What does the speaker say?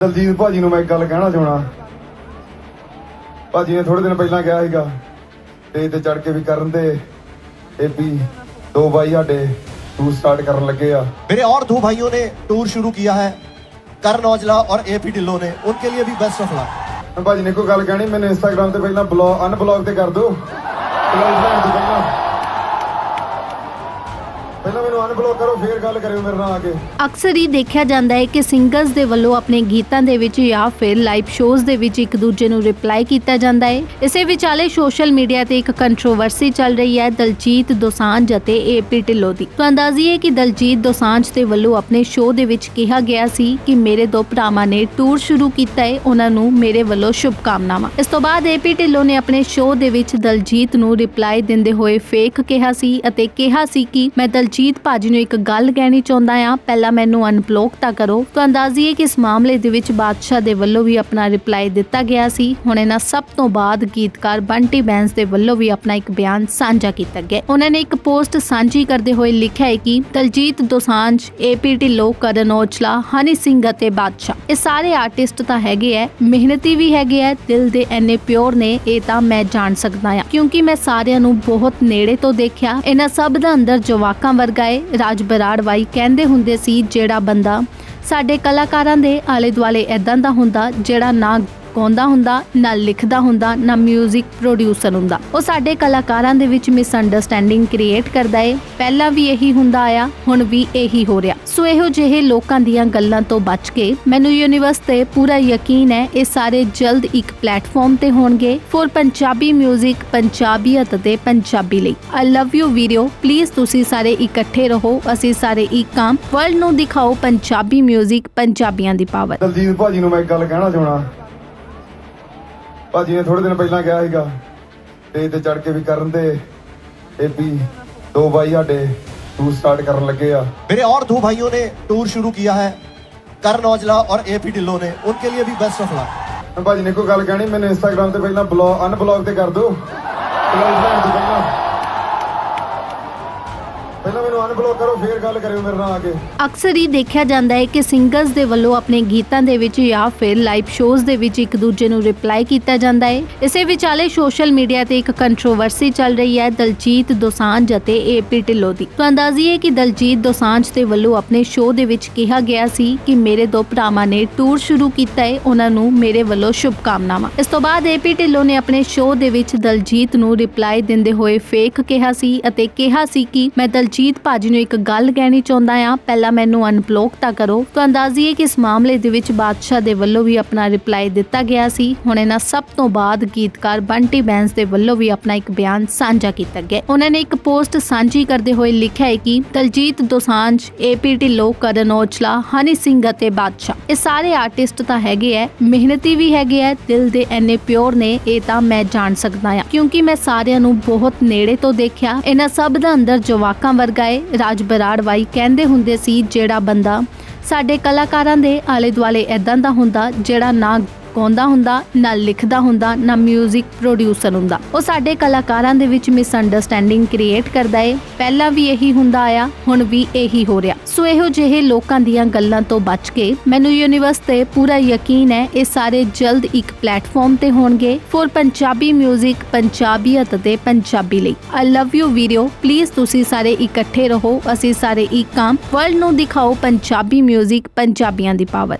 ਦਲਜੀਤ ਭਾਜੀ ਨੂੰ ਮੈਂ ਇੱਕ ਗੱਲ ਕਹਿਣਾ ਚਾਹਣਾ ਭਾਜੀ ਨੇ ਥੋੜੇ ਦਿਨ ਪਹਿਲਾਂ ਕਿਹਾ ਸੀਗਾ ਤੇ ਤੇ ਚੜ ਕੇ ਵੀ ਕਰਨ ਦੇ ਇਹ ਵੀ ਦੋ ਬਾਈ ਸਾਡੇ ਟੂਰ ਸਟਾਰਟ ਕਰਨ ਲੱਗੇ ਆ मेरे और दो भाइयों ने टूर शुरू किया है करण औजला और एपी ढिल्लों ने उनके लिए भी बेस्ट ऑफ लक ਮੈਂ ਭਾਜੀ ਨੇ ਕੋਈ ਗੱਲ ਕਹਿਣੀ ਮੈਨੂੰ ਇੰਸਟਾਗ੍ਰam ਤੇ ਪਹਿਲਾਂ ਬਲੌਗ ਅਨਬਲੌਗ ਤੇ ਕਰ ਦਿਓ ਬਲੌਗ ਲੈਣ ਤੋਂ ਪਹਿਲਾਂ ਪਹਿਲਾਂ ਕਰੋ, ਫੇਰ ਗੱਲ ਕਰਿਓ ਮੇਰੇ ਨਾਲ ਆ ਕੇ। ਅਕਸਰ ਹੀ ਦੇਖਿਆ ਜਾਂਦਾ ਹੈ ਕਿ ਸਿੰਗਰਸ ਦੇ ਵੱਲੋਂ ਆਪਣੇ ਗੀਤਾਂ ਦੇ ਵਿੱਚ ਜਾਂ ਫਿਰ ਲਾਈਵ ਸ਼ੋਜ਼ ਦੇ ਵਿੱਚ ਇੱਕ ਦੂਜੇ ਨੂੰ ਰਿਪਲਾਈ ਕੀਤਾ ਜਾਂਦਾ ਹੈ। ਇਸੇ ਵਿਚਾਲੇ ਸੋਸ਼ਲ ਮੀਡੀਆ ਤੇ ਇੱਕ ਕੰਟਰੋਵਰਸੀ ਚੱਲ ਰਹੀ ਹੈ ਦਲਜੀਤ ਦੋਸਾਂਝ ਅਤੇ ਏਪੀ ਢਿੱਲੋਂ ਦੀ ਤਾਂ ਅੰਦਾਜ਼ੀਏ ਕਿ ਦਲਜੀਤ ਦੋਸਾਂਝ ਦੇ ਵੱਲੋਂ ਆਪਣੇ ਸ਼ੋਅ ਦੇ ਵਿੱਚ ਕਿਹਾ ਗਿਆ ਸੀ ਕਿ ਮੇਰੇ ਦੋ ਭਰਾਵਾਂ ਨੇ ਟੂਰ ਸ਼ੁਰੂ ਕੀਤਾ ਹੈ, ਉਹਨਾਂ ਨੂੰ ਮੇਰੇ ਵੱਲੋਂ ਸ਼ੁਭਕਾਮਨਾਵਾਂ। ਇਸ ਤੋਂ ਬਾਅਦ ਏਪੀ ਢਿੱਲੋਂ ਨੇ ਆਪਣੇ ਸ਼ੋਅ ਦੇ ਵਿੱਚ ਦਲਜੀਤ ਨੂੰ ਰਿਪਲਾਈ ਦਿੰਦੇ ਹੋਏ ਫੇਕ ਕਿਹਾ ਸੀ ਅਤੇ ਕਿਹਾ ਸੀ ਕਿ ਮੈਂ ਦਲਜੀਤ ਭਾਜੀ ਨੂੰ ਇੱਕ ਗੱਲ ਕਹਿਣੀ ਚਾਹੁੰਦਾ ਆ ਪਹਿਲਾਂ ਮੈਨੂੰ ਅਨਬਲੌਕ ਤਾਂ ਕਰੋ। ਤਾਂ ਅੰਦਾਜ਼ੀਏ ਕਿ ਇਸ ਮਾਮਲੇ ਦੇ ਵਿੱਚ ਬਾਦਸ਼ਾਹ ਦੇ ਵੱਲੋਂ ਵੀ ਆਪਣਾ ਰਿਪਲਾਈ ਦਿੱਤਾ ਗਿਆ ਸੀ। ਹੁਣ ਇਹਨਾਂ ਸਭ ਤੋਂ ਬਾਅਦ ਗੀਤਕਾਰ ਬੰਟੀ ਬੈਂਸ ਦੇ ਵੱਲੋਂ ਵੀ ਆਪਣਾ ਇੱਕ ਬਿਆਨ ਸਾਂਝਾ ਕੀਤਾ ਗਿਆ। ਉਹਨਾਂ ਨੇ ਇੱਕ ਪੋਸਟ ਸਾਂਝੀ ਕਰਦੇ ਹੋਏ ਲਿਖਿਆ ਹੈ ਕਿ ਦਲਜੀਤ ਦੋਸਾਂਝ ਏਪੀ ਢਿੱਲੋਂ ਕਰਨ ਔਜਲਾ, ਹਨੀ ਸਿੰਘ ਅਤੇ ਬਾਦਸ਼ਾਹ। ਇਹ ਸਾਰੇ ਆਰਟਿਸਟ ਤਾਂ ਹੈਗੇ ਐ, ਮਿਹਨਤੀ ਵੀ ਹੈਗੇ ਐ, ਦਿਲ ਦੇ ਐਨੇ ਪਿਓਰ ਨੇ, ਇਹ ਤਾਂ ਮੈਂ ਜਾਣ ਸਕਦਾ ਆ ਕਿਉਂਕਿ ਮੈਂ ਸਾਰਿਆਂ ਨੂੰ ਬਹੁਤ ਨੇੜੇ ਤੋਂ ਦੇਖਿਆ। ਇਹਨਾਂ ਸਭ ਦਾ ਅੰਦਰ ਜਵਾਕਾਂ ਵਰਗਾ ਏ ਰਾਜ ਬਰਾੜ ਬਾਈ ਕਹਿੰਦੇ ਹੁੰਦੇ ਸੀ, ਜਿਹੜਾ ਬੰਦਾ ਸਾਡੇ ਕਲਾਕਾਰਾਂ ਦੇ ਆਲੇ ਦੁਆਲੇ ਐਦਾਂ ਦਾ ਹੁੰਦਾ, ਜਿਹੜਾ ਨਾ ਗਾਉਂਦਾ ਹੁੰਦਾ, ਨਾ ਲਿਖਦਾ ਹੁੰਦਾ, ਨਾ 뮤직 ਪ੍ਰੋਡਿਊਸਰ ਹੁੰਦਾ। ਉਹ ਸਾਡੇ ਕਲਾਕਾਰਾਂ ਦੇ ਵਿੱਚ ਮਿਸ ਅੰਡਰਸਟੈਂਡਿੰਗ ਕ੍ਰੀਏਟ ਕਰਦਾ ਏ। ਪਹਿਲਾਂ ਵੀ ਇਹੀ ਹੁੰਦਾ ਆਇਆ, ਹੁਣ ਵੀ ਇਹੀ ਹੋ ਰਿਹਾ। ਸੋ ਇਹੋ ਜਿਹੇ ਲੋਕਾਂ ਦੀਆਂ ਗੱਲਾਂ ਤੋਂ ਬਚ ਕੇ ਮੈਨੂੰ ਯੂਨੀਵਰਸ ਤੇ ਪੂਰਾ ਯਕੀਨ ਹੈ, ਇਹ ਸਾਰੇ ਜਲਦ ਇੱਕ ਪਲੇਟਫਾਰਮ ਤੇ ਹੋਣਗੇ ਫੋਰ ਪੰਜਾਬੀ 뮤직 ਪੰਜਾਬੀਅਤ ਤੇ ਪੰਜਾਬੀ ਲਈ। I love you video please ਤੁਸੀਂ ਸਾਰੇ ਇਕੱਠੇ ਰਹੋ। ਅਸੀਂ ਸਾਰੇ ਇੱਕ ਕੰਮ ਵਰਲਡ ਨੂੰ ਦਿਖਾਓ ਪੰਜਾਬੀ 뮤직 ਪੰਜਾਬੀਆਂ ਦੀ ਪਾਵਰ ਦਲਜੀਤ ਭਾਜੀ ਨੂੰ ਮੈਂ ਇੱਕ ਗੱਲ ਕਹਿਣਾ ਚਾਹਣਾ ਭਾਜੀ ਨੇ ਥੋੜੇ ਦਿਨ ਪਹਿਲਾਂ ਕਿਹਾ ਸੀਗਾ ਤੇ ਤੇ ਚੜ ਕੇ ਵੀ ਕਰਨ ਦੇ ਇਹ ਵੀ ਦੋ ਬਾਈ ਸਾਡੇ ਟੂਰ ਸਟਾਰਟ ਕਰਨ ਲੱਗੇ ਆ मेरे और दो भाइयों ने टूर शुरू किया है करण औजला और एपी ढिल्लों ने उनके लिए भी बेस्ट ऑफ लक ਮੈਂ ਭਾਜੀ ਨੇ ਕੋਈ ਗੱਲ ਕਹਿਣੀ ਮੈਨੂੰ ਇੰਸਟਾਗ੍ਰam ਤੇ ਪਹਿਲਾਂ ਬਲੌਗ ਅਨਬਲੌਗ ਤੇ ਕਰ ਦਿਓ ਬਲੌਗ ਲੈਣ ਤੋਂ ਪਹਿਲਾਂ ਪਹਿਲਾਂ ਮੈਨੂੰ ਕਰੋ, ਫੇਰ ਗੱਲ ਕਰਿਓ ਮੇਰੇ ਨਾਲ ਆ ਕੇ। ਅਕਸਰ ਹੀ ਦੇਖਿਆ ਜਾਂਦਾ ਹੈ ਕਿ ਸਿੰਗਰਸ ਦੇ ਵੱਲੋਂ ਆਪਣੇ ਗੀਤਾਂ ਦੇ ਵਿੱਚ ਜਾਂ ਫਿਰ ਲਾਈਵ ਸ਼ੋਜ਼ ਦੇ ਵਿੱਚ ਇੱਕ ਦੂਜੇ ਨੂੰ ਰਿਪਲਾਈ ਕੀਤਾ ਜਾਂਦਾ ਹੈ। ਇਸੇ ਵਿਚਾਲੇ ਸੋਸ਼ਲ ਮੀਡੀਆ ਤੇ ਇੱਕ ਕੰਟਰੋਵਰਸੀ ਚੱਲ ਰਹੀ ਹੈ ਦਲਜੀਤ ਦੋਸਾਂਝ ਅਤੇ ਏਪੀ ਢਿੱਲੋਂ ਦੀ ਤਾਂ ਅੰਦਾਜ਼ੀਏ ਕਿ ਦਲਜੀਤ ਦੋਸਾਂਝ ਦੇ ਵੱਲੋਂ ਆਪਣੇ ਸ਼ੋਅ ਦੇ ਵਿੱਚ ਕਿਹਾ ਗਿਆ ਸੀ ਕਿ ਮੇਰੇ ਦੋ ਭਰਾਵਾਂ ਨੇ ਟੂਰ ਸ਼ੁਰੂ ਕੀਤਾ ਹੈ, ਉਹਨਾਂ ਨੂੰ ਮੇਰੇ ਵੱਲੋਂ ਸ਼ੁਭਕਾਮਨਾਵਾਂ। ਇਸ ਤੋਂ ਬਾਅਦ ਏਪੀ ਢਿੱਲੋਂ ਨੇ ਆਪਣੇ ਸ਼ੋਅ ਦੇ ਵਿੱਚ ਦਲਜੀਤ ਨੂੰ ਰਿਪਲਾਈ ਦਿੰਦੇ ਹੋਏ ਫੇਕ ਕਿਹਾ ਸੀ ਅਤੇ ਕਿਹਾ ਸੀ ਕਿ ਮੈਂ ਦਲਜੀਤ ਭਾਜੀ ਨੂੰ ਇੱਕ ਗੱਲ ਕਹਿਣੀ ਚਾਹੁੰਦਾ ਆ ਪਹਿਲਾਂ ਮੈਨੂੰ ਅਨਬਲੌਕ ਤਾਂ ਕਰੋ। ਤਾਂ ਅੰਦਾਜ਼ੀਏ ਕਿ ਇਸ ਮਾਮਲੇ ਦੇ ਵਿੱਚ ਬਾਦਸ਼ਾਹ ਦੇ ਵੱਲੋਂ ਵੀ ਆਪਣਾ ਰਿਪਲਾਈ ਦਿੱਤਾ ਗਿਆ ਸੀ। ਹੁਣ ਇਹਨਾਂ ਸਭ ਤੋਂ ਬਾਅਦ ਗੀਤਕਾਰ ਬੰਟੀ ਬੈਂਸ ਦੇ ਵੱਲੋਂ ਵੀ ਆਪਣਾ ਇੱਕ ਬਿਆਨ ਸਾਂਝਾ ਕੀਤਾ ਗਿਆ। ਉਹਨਾਂ ਨੇ ਇੱਕ ਪੋਸਟ ਸਾਂਝੀ ਕਰਦੇ ਹੋਏ ਲਿਖਿਆ ਹੈ ਕਿ ਦਲਜੀਤ ਦੋਸਾਂਝ ਏਪੀ ਢਿੱਲੋਂ ਕਰਨ ਔਜਲਾ, ਹਨੀ ਸਿੰਘ ਅਤੇ ਬਾਦਸ਼ਾਹ। ਇਹ ਸਾਰੇ ਆਰਟਿਸਟ ਤਾਂ ਹੈਗੇ ਐ, ਮਿਹਨਤੀ ਵੀ ਹੈਗੇ ਐ, ਦਿਲ ਦੇ ਐਨੇ ਪਿਓਰ ਨੇ, ਇਹ ਤਾਂ ਮੈਂ ਜਾਣ ਸਕਦਾ ਆ ਕਿਉਂਕਿ ਮੈਂ ਸਾਰਿਆਂ ਨੂੰ ਬਹੁਤ ਨੇੜੇ ਤੋਂ ਦੇਖਿਆ। ਇਹਨਾਂ ਸਭ ਦਾ ਅੰਦਰ ਜਵਾਕਾਂ ਵਰਗਾ ਏ ਰਾਜ ਬਰਾੜ ਬਾਈ ਕਹਿੰਦੇ ਹੁੰਦੇ ਸੀ, ਜਿਹੜਾ ਬੰਦਾ ਸਾਡੇ ਕਲਾਕਾਰਾਂ ਦੇ ਆਲੇ ਦੁਆਲੇ ਐਦਾਂ ਦਾ ਹੁੰਦਾ, ਜਿਹੜਾ ਨਾ ਗਾਉਂਦਾ ਹੁੰਦਾ, ਨਾ ਲਿਖਦਾ ਹੁੰਦਾ, ਨਾ 뮤직 ਪ੍ਰੋਡਿਊਸਰ ਹੁੰਦਾ। ਉਹ ਸਾਡੇ ਕਲਾਕਾਰਾਂ ਦੇ ਵਿੱਚ ਮਿਸ ਅੰਡਰਸਟੈਂਡਿੰਗ ਕ੍ਰੀਏਟ ਕਰਦਾ ਏ। ਪਹਿਲਾਂ ਵੀ ਇਹੀ ਹੁੰਦਾ ਆਇਆ, ਹੁਣ ਵੀ ਇਹੀ ਹੋ ਰਿਹਾ। ਸੋ ਇਹੋ ਜਿਹੇ ਲੋਕਾਂ ਦੀਆਂ ਗੱਲਾਂ ਤੋਂ ਬਚ ਕੇ ਮੈਨੂੰ ਯੂਨੀਵਰਸ ਤੇ ਪੂਰਾ ਯਕੀਨ ਹੈ, ਇਹ ਸਾਰੇ ਜਲਦ ਇੱਕ ਪਲੇਟਫਾਰਮ ਤੇ ਹੋਣਗੇ ਫੋਰ ਪੰਜਾਬੀ 뮤직 ਪੰਜਾਬੀਅਤ ਤੇ ਪੰਜਾਬੀ ਲਈ। I love you video please ਤੁਸੀਂ ਸਾਰੇ ਇਕੱਠੇ ਰਹੋ। ਅਸੀਂ ਸਾਰੇ ਇੱਕ ਕੰਮ ਵਰਲਡ ਨੂੰ ਦਿਖਾਓ ਪੰਜਾਬੀ 뮤직 ਪੰਜਾਬੀਆਂ ਦੀ ਪਾਵਰ